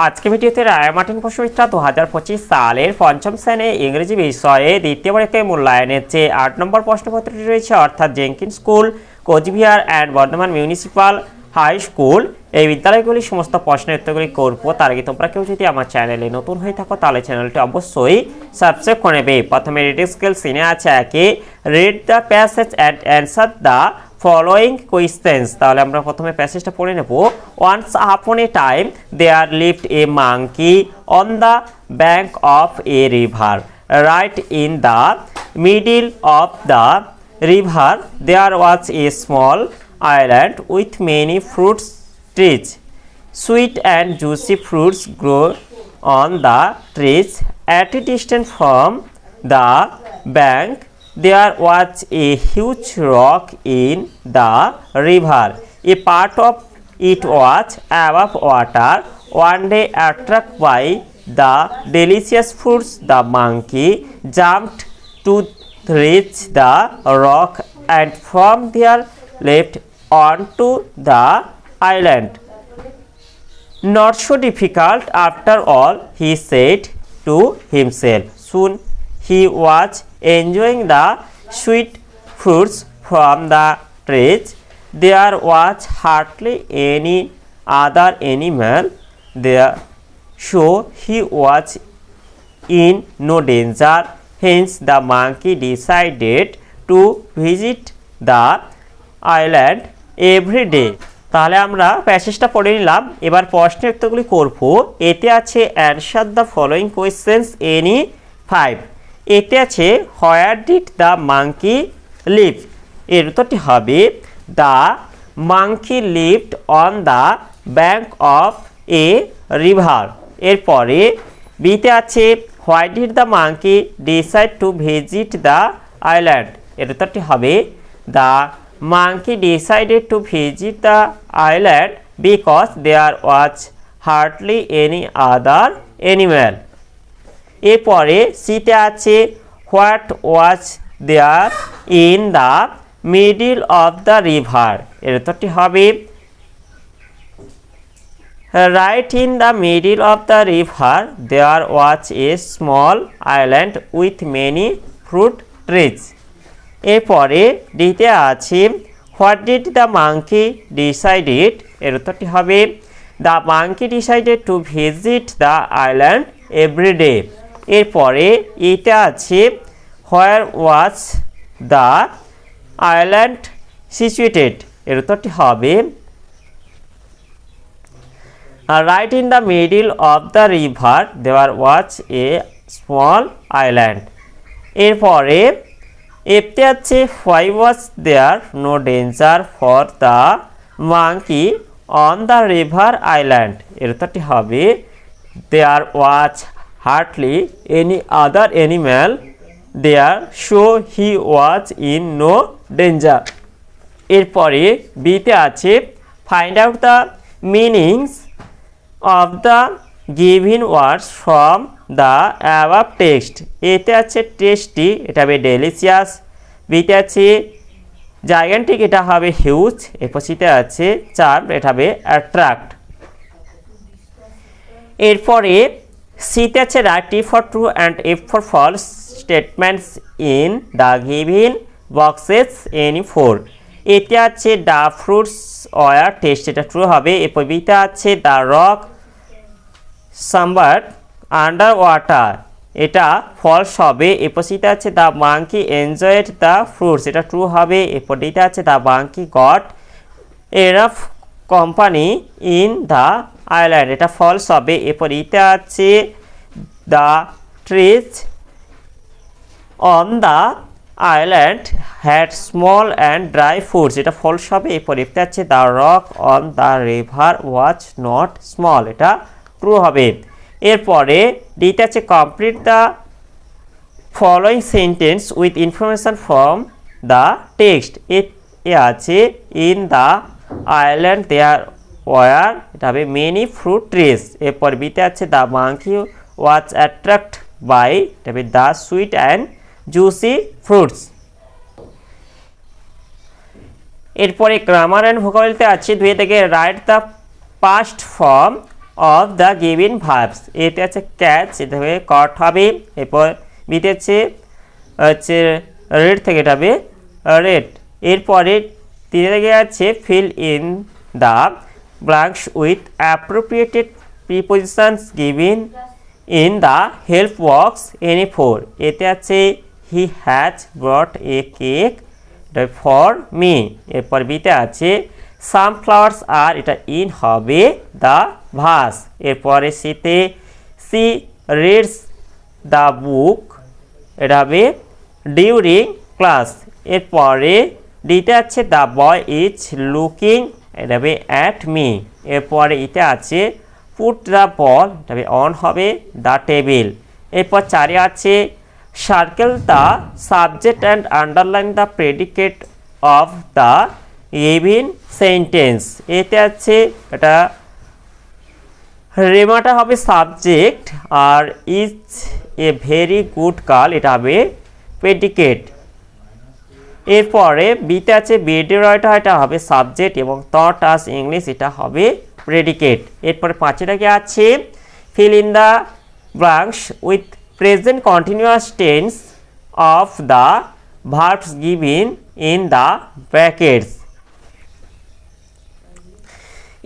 আজকে ভিডিওতে রায় মার্টিন প্রশ্নবিদ্যা দু হাজার পঁচিশ সালের পঞ্চম শ্রেণি ইংরেজি বিষয়ে দ্বিতীয় পরীক্ষায় মূল্যায়নের যে আট নম্বর প্রশ্নপত্রটি রয়েছে, অর্থাৎ Jenkins school, Coochbehar and Bardhaman municipal high school এই বিদ্যালয়গুলি সমস্ত প্রশ্নের উত্তরগুলি করব। তার আগে তোমরা কেউ যদি আমার চ্যানেলে নতুন হয়ে থাকো, তাহলে চ্যানেলটি অবশ্যই সাবস্ক্রাইব করে নেবে। প্রথমে রিডিং স্কেল সিনে আছে একে read the passage and answer the following questions তাহলে আমরা প্রথমে প্যাসেজটা পড়ে নেব। Once upon a time there lived a monkey on the bank of a river right in the middle of the river there was a small island with many fruits trees sweet and juicy fruits grow on the trees at a distance from the bank there was a huge rock in the river a part of it was above water one day attracted by the delicious fruits the monkey jumped to reach the rock and from there left onto the island. Not so difficult after all, he said to himself. Soon he was enjoying the sweet fruits from the trees. There was hardly any other animal there, so he was in no danger. Hence, the monkey decided to visit the island every day. তাহলে আমরা প্যাসেজটা পড়ে নিলাম এবার প্রশ্নের উত্তরগুলি করব এতে আছে answer the following questions any five এতে আছে where did the monkey live এর উত্তরটি হবে the monkey lived on the bank of a river এরপরে বিতে আছে why did the monkey decide to visit the island এর উত্তরটি হবে the monkey decided to visit the island because there was hardly any other animal এরপরে সিতে আছে what was there in the middle of the river এর উত্তরটি হবে right in the middle of the river there was a small island with many fruit trees. এরপরে ডিতে আছে what did the monkey decided এর উত্তরটি হবে the monkey decided to visit the island everyday এরপরে এটা আছে where was the island situated এর উত্তরটি হবে right in the middle of the river there was a small island এরপরে এতে আছে why was there no danger for the monkey on the river island এর উত্তরটি হবে দেয়ার ওয়াজ hardly any other animal there, so he was in no danger. এরপরে বিতে আছে find out the meanings of the given words from the above text এতে আছে tasty এটা হবে ডেলিসিয়াস বিতে আছে জায়গান্টিক এটা হবে হিউজ এরপর আছে চার্ম এটা হবে অ্যাট্রাক্ট এরপরে সিতে আছে write T for true and F for false statements in the given boxes any four এতে আছে দ্য ফ্রুটস ওয়ার টেস্ট এটা ট্রু হবে। এরপর বিতে আছে the rock sambar under water এটা ফলস হবে। এরপর সিতে আছে the monkey enjoyed the fruits এটা ট্রু হবে। এরপর ডিতে আছে দ্য মাঙ্কি গট এরাফ কোম্পানি ইন দ্য আইল্যান্ড এটা ফলস হবে। এরপর ইতে আছে the trees on the island had small and dry foods এটা ফলস হবে এরপর এতে আছে। The rock on the river was not small এটা ট্রু হবে। এরপরে ডিতে আছে complete the following sentence with information from the text এ আছে in the island there were এটা হবে মেনি ফ্রুট ট্রিজ এরপর বিতে আছে দ্য মাঙ্কি অ্যাট্রাক্ট বাই এটা হবে the sweet and juicy fruits এরপরে গ্রামার অ্যান্ড ভোকাবলিতে আছে দুই থেকে write the past form of the given verbs এতে আছে ক্যাচ এটা হবে কট হবে। এরপর বিতে আছে, হচ্ছে রেড থেকে এটা হবে রেড এরপরে তিনে থেকে আছে fill in the blanks with appropriated prepositions given in the help box any four এতে আছে he has brought a cake for me এরপর বিতে আছে সানফ্লাওয়ার্স আর এটা ইন হবে দ্য ভাস এরপরে সিতে সি রিডস দ্য বুক এটা হবে ডিউরিং ক্লাস এরপরে ডিতে আছে দ্য বয় ইজ লুকিং এটা হবে অ্যাট মি এরপরে ইতে আছে পুট দ্য বল হবে অন হবে দ্য টেবিল এরপর চারে আছে circle the subject and underline the predicate of the given sentence এতে আছে, এটা রেমাটা হবে subject R is a very good girl এটা হবে প্রেডিকেট এরপরে বিতে আছে বিডিরয়টা এটা হবে সাবজেক্ট এবং থট আস ইংলিশ এটা হবে প্রেডিকেট এরপরে পাঁচেটাকে আছে? Fill in the blanks with present continuous tense of the verbs given in the brackets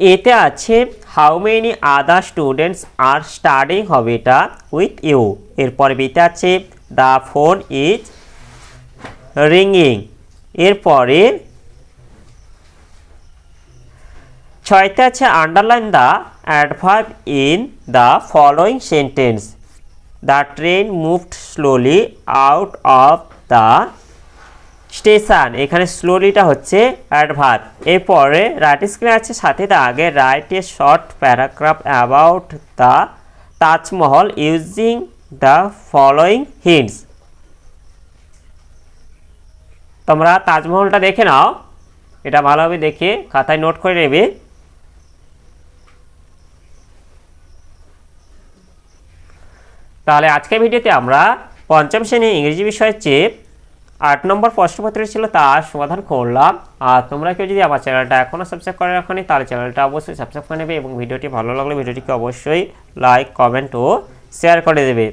এতে আছে how many other students are studying হবে এটা উইথ ইউ এরপর বিতে আছে দ্য ফোন ইজ রিঙ্গিং এরপরে ছয়তে আছে underline the adverb in the following sentence the train moved slowly out of the station এখানে স্লোলিটা হচ্ছে অ্যাডভার্ব এরপরে রাইট স্ক্রিনে আছে, সাথে দা আগে write a short paragraph about the Taj Mahal using the following hints তোমরা তাজমহলটা দেখে নাও। এটা ভালোভাবে দেখে খাতায় নোট করে নেবে। তাহলে আজকের ভিডিওতে আমরা পঞ্চম শ্রেণি ইংরেজি বিষয়ের চেয়ে আট নম্বর প্রশ্নপত্র ছিল তার সমাধান করলাম। আর তোমরা কেউ যদি আমার চ্যানেলটা এখনও সাবস্ক্রাইব করে রাখনি, তাহলে চ্যানেলটা অবশ্যই সাবস্ক্রাইব করে নেবে এবং ভিডিওটি ভালো লাগলে ভিডিওটিকে অবশ্যই লাইক কমেন্ট ও শেয়ার করে দেবে।